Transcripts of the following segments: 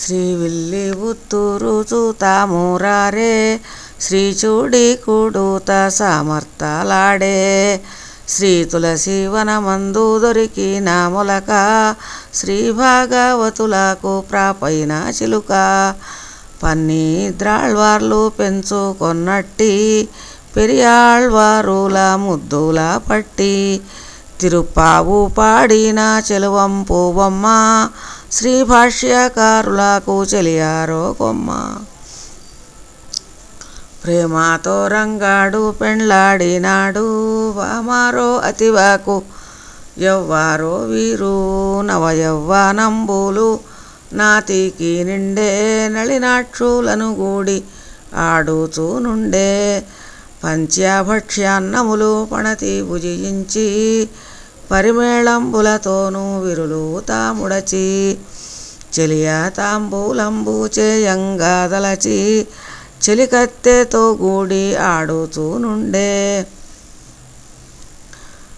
Shri Willey Utturu చూతామురారే శ్రీ చూడి కూడూత సమర్థలాడే శ్రీ తులసి వనమందు దొరికిన మొలక శ్రీ భాగవతులకు ప్రాపైన చిలుక. పన్నీద్రాళ్వార్లు పెంచుకొన్నట్టి పెరియాళ్వారుల ముద్దుల పట్టి. తిరుప్పావు పాడిన చెలువం పూవమ్మ. శ్రీ భాష్యకారులకు చెలియారో కొమ్మ. ప్రేమతో రంగాడు పెండ్లాడినాడు. వామారో అతివాకు ఎవ్వారో వీరు. నవయవ్వనంబులు నాతికి నిండే నళినాక్షులను గూడి ఆడుచూ నుండే పంచాభక్ష్యాన్నములు పణతి భుజించి పరిమేళంబులతోనూ విరులూతాముడచి తాముడచి చెలియ తాంబూలంబు చేయంగా చెలికత్తెతో గూడి ఆడుతూ నుండే.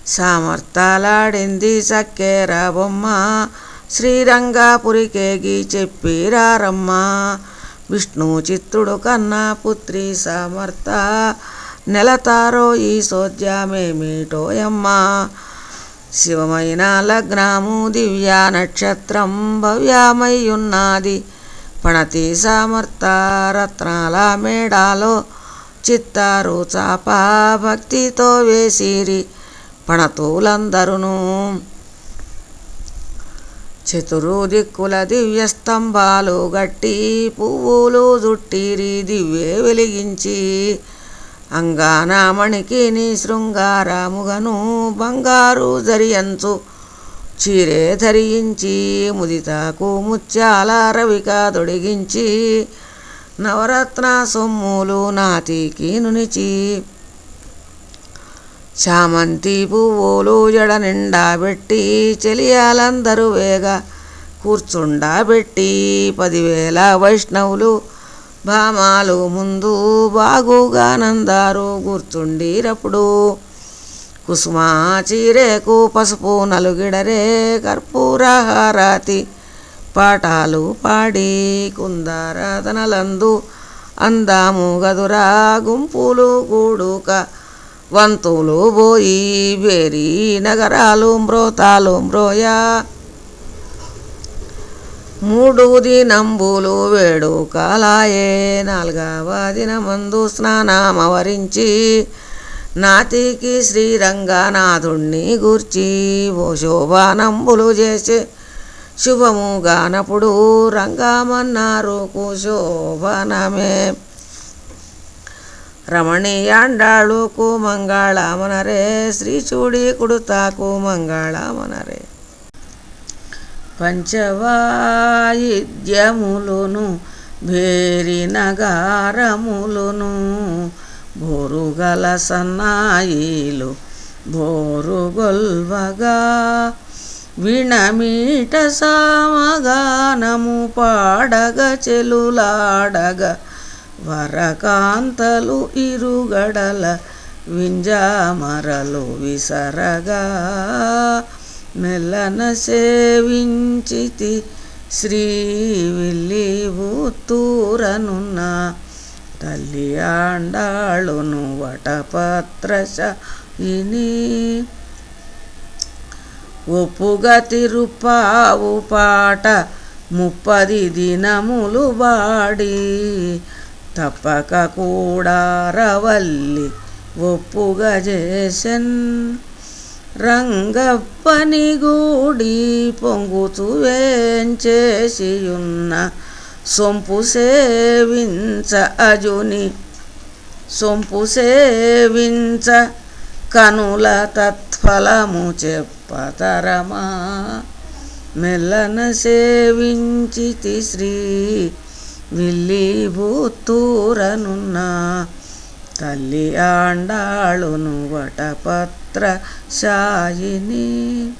సామర్థాలాడింది చక్కేర బొమ్మ శ్రీరంగాపురికేగి చెప్పిరారమ్మ విష్ణు చిత్రుడు కన్నా పుత్రి సమర్థ నెలతారో ఈ సోద్యమేమిటోయమ్మ శివమైన లగ్నాము దివ్య నక్షత్రం భవ్యామయ్యున్నది. పణతి సమర్థ రత్నాల మేడాలో చిత్తారు చాప భక్తితో వేసిరి పణతులందరును. చతురు దిక్కుల దివ్య స్తంభాలు గట్టి పువ్వులు జుట్టిరి దివ్యే వెలిగించి అంగానామణికి నీ శృంగారముగను బంగారు జరియంచు. చీరే ధరించి ముదితాకు ముత్యాల రవిక తొడిగించి నవరత్న సొమ్ములు నాతికి నునిచి. చామంతి పువ్వులు జడ నిండా పెట్టి చెలియాలందరూ వేగ కూర్చుండబెట్టి పదివేల వైష్ణవులు భామాలు ముందు బాగుగానందారు కూర్చుండిరప్పుడు కుసుమ చీరేకు పసుపు నలుగిడరే కర్పూరహారాతి పాఠాలు పాడి కుందారాధనలందు అందాము గదురా గుంపులు గూడుక వంతులు పోయి వేరి నగరాలు మ్రోతాలు మ్రోయా మూడు దినంబులు వేడు కాలాయే నాలుగవ దినమందు స్నానమవరించి నాతికి శ్రీరంగనాథుణ్ణి గూర్చి ఓ శోభానంబులు చేసి శుభముగానప్పుడు రంగమన్నారు కుశోభనమే. రమణీయాండాళుకు మంగళమనరే శ్రీచూడి కుడుతాకు మంగళమనరే. పంచవాయిద్యములును భేరినగారములును బోరుగల సన్నాయిలు బోరుగొల్వగా విణమీట సామగానము పాడగ చెలులాడగ వరకాంతలు ఇరుగడల వింజామరలు విసరగా. మెలన సేవించితి శ్రీ విల్లిబుత్తూరనున్న తల్లి ఆండాళును వటపత్రశయిని ఒప్పుగా తిరుపావు పాట ముప్పది దినములు వాడి. తప్పక కూడా రవల్లి ఒప్పుగా చేసెన్ రంగప్పని గూడి పొంగుతూ వేంచేసియున్న సొంపు సేవించ అజుని. సొంపు సేవించ కనుల తత్ఫలము చెప్పతరమా మెల్లన సేవించితి శ్రీ విల్లిభూత్తూరనున్న తల్లి ఆండాళును వటపత్ర సాయిని.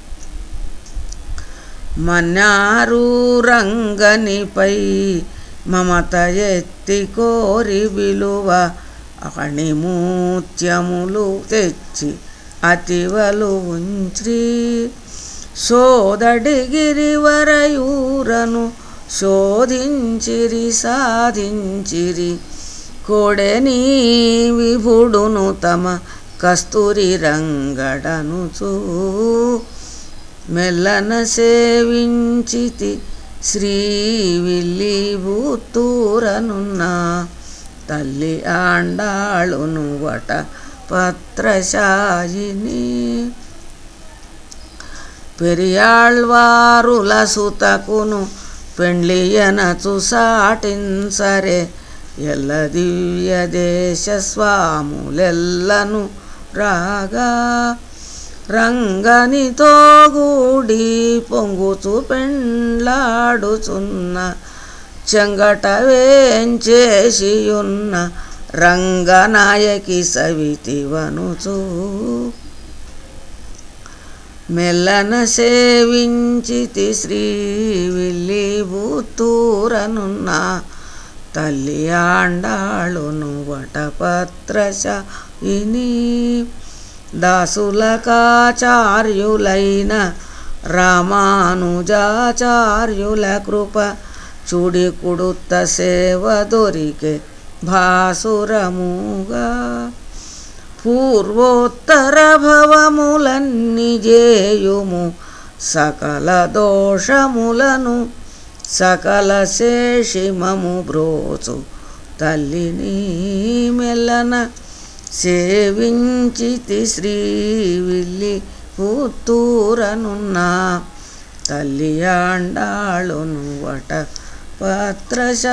మన్నారు రంగనిపై మమత ఎత్తి కోరి విలువ అణిమూత్యములు తెచ్చి అతివలు ఉంచి సోదడిగిరివరయూరను శోధించిరి సాధించిరి. కోడెని విభుడును తమ కస్తూరి రంగడనుచు మెల్లన సేవించితి శ్రీ విల్లిభూతూరనున్న తల్లి ఆండాళును వట పత్రశాయిని. పెరియాళ్వారుల సుతకును పెండ్లియనచు సాటిన్సరే ఎల్ల దివ్య దేశ స్వాములెల్లను రాగా రంగనితో గూడి పొంగుచు పెండ్లాడుచున్న చెంగట వేంచేసియున్న రంగనాయకి సవితివనుచూ మెల్లన సేవించితి శ్రీ విల్లిబుత్తూరనున్న తల్లి ఆండాళును వటపత్రశాయిని దాసులకాచార్యులైన రామానుజాచార్యుల కృప చుడి కుడుత సేవ దొరికే భాసురముగా. పూర్వోత్తర భవములన్ని జేయుము సకల దోషములను సకల శేషిమము బ్రోచు. తల్లిని మెల్లన సేవించితి శ్రీ విల్లి పుత్తూరనున్న. తల్లి ఆండాళును వట పత్రశాయిని